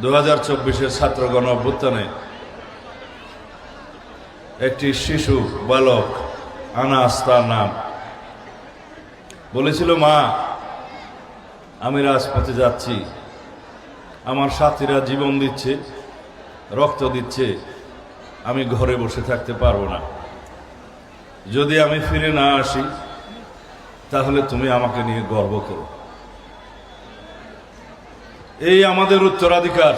দু হাজার চব্বিশের ছাত্র গণ অভ্যুত্থানে একটি শিশু বালক আনাস তার নাম। বলেছিল, মা, আমি রাজপথে যাচ্ছি। আমার সাথীরা জীবন দিচ্ছে, রক্ত দিচ্ছে। আমি ঘরে বসে থাকতে পারব না। যদি আমি ফিরে না আসি, তাহলে তুমি আমাকে নিয়ে গর্ব করো। এই আমাদের উত্তরাধিকার।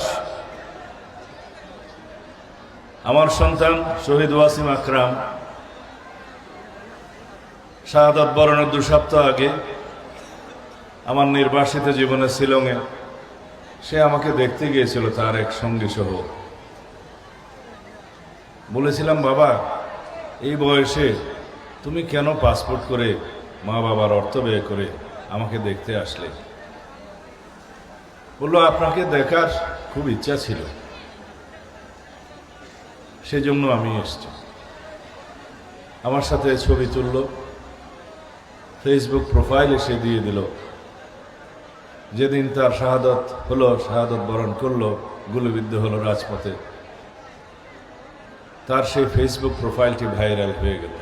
আমার সন্তান শহীদ ওয়াসিম আকরাম, শাহাদত বরণের দু সপ্তাহ আগে আমার নির্বাসিত জীবনে শিলংয়ে সে আমাকে দেখতে গিয়েছিল তার এক সঙ্গী সহ বলেছিলাম, বাবা, এই বয়সে তুমি কেন পাসপোর্ট করে মা বাবার অর্থ ব্যয় করে আমাকে দেখতে আসলে? বলল, আপনাকে দেখার খুব ইচ্ছা ছিল। সেজন্য আমি এসছি। আমার সাথে ছবি তুলল ফেসবুক প্রোফাইলে সে দিয়ে দিল। যেদিন তার শাহাদত হলো, শাহাদত বরণ করল, গুলিবিদ্ধ হলো রাজপথে। তার সেই ফেসবুক প্রোফাইলটি ভাইরাল হয়ে গেল।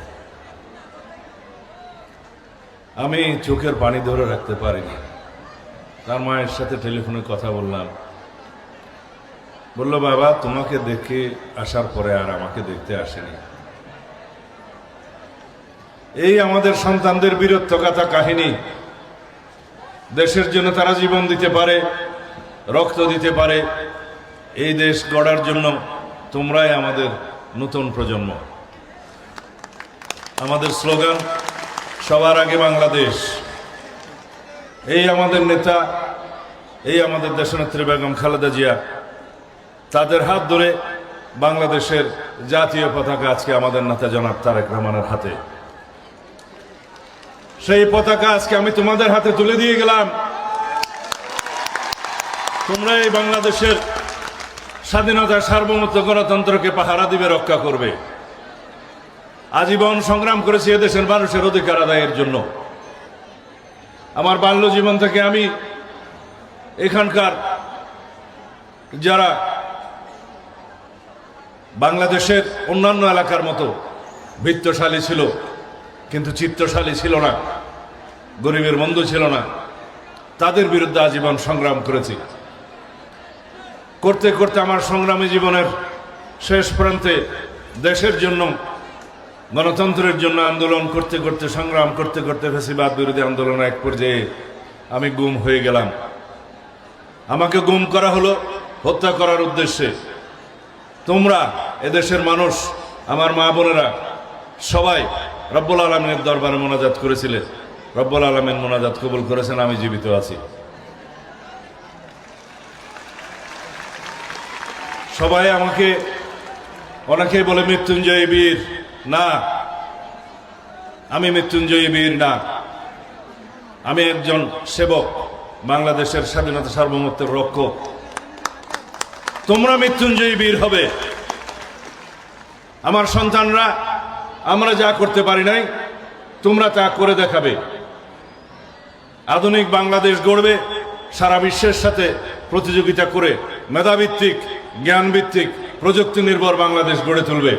আমি চোখের পানি ধরে রাখতে পারিনি। তার মায়ের সাথে টেলিফোনে কথা বললাম। বলল, বাবা, তোমাকে দেখে আসার পরে আর আমাকে দেখতে আসেনি। এই আমাদের সন্তানদের বীরত্বগাথা কাহিনী। দেশের জন্য তারা জীবন দিতে পারে, রক্ত দিতে পারে। এই দেশ গড়ার জন্য তোমরাই আমাদের নতুন প্রজন্ম। আমাদের স্লোগান, সবার আগে বাংলাদেশ। এই আমাদের নেতা, এই আমাদের দেশনেত্রী বেগম খালেদা জিয়া, তাদের হাত ধরে বাংলাদেশের জাতীয় পতাকা আজকে আমাদের নেতা জনাব তারেক রহমানের হাতে। সেই পতাকা আজকে আমি তোমাদের হাতে তুলে দিয়ে গেলাম। তোমরা এই বাংলাদেশের স্বাধীনতা সার্বভৌমত্ব গণতন্ত্রকে পাহারা দিবে, রক্ষা করবে। আজীবন সংগ্রাম করেছি এদেশের মানুষের অধিকার আদায়ের জন্য। আমার বাল্য জীবন থেকে আমি এখানকার যারা বাংলাদেশের অন্যান্য এলাকার মতো বৃত্তশালী ছিল, কিন্তু চিত্তশালী ছিল না, গরিবের বন্ধু ছিল না, তাদের বিরুদ্ধে আজীবন সংগ্রাম করেছি। করতে করতে আমার সংগ্রামী জীবনের শেষ প্রান্তে দেশের জন্য গণতন্ত্রের জন্য আন্দোলন করতে করতে, সংগ্রাম করতে করতে ফেসিবাদ বিরোধী আন্দোলন এক পর্যায়ে আমি গুম হয়ে গেলাম। আমাকে গুম করা হলো হত্যা করার উদ্দেশ্যে। তোমরা এদেশের মানুষ, আমার মা বোনেরা, সবাই রব্বুল আলমের দরবারে মোনাজাত করেছিলেন রব্বুল আলমের মোনাজাত কবুল করেছেন, আমি জীবিত আছি। সবাই আমাকে, অনেকেই বলে মৃত্যুঞ্জয় বীর না, আমি মৃত্যুঞ্জয়ী বীর না। আমি একজন সেবক, বাংলাদেশের স্বাধীনতা সার্বভৌমত্বের রক্ষক। তোমরা মৃত্যুঞ্জয়ী বীর হবে। আমার সন্তানরা, আমরা যা করতে পারি নাই, তোমরা তা করে দেখাবে। আধুনিক বাংলাদেশ গড়বে, সারা বিশ্বের সাথে প্রতিযোগিতা করে মেধাভিত্তিক, জ্ঞানভিত্তিক প্রযুক্তি নির্ভর বাংলাদেশ গড়ে তুলবে।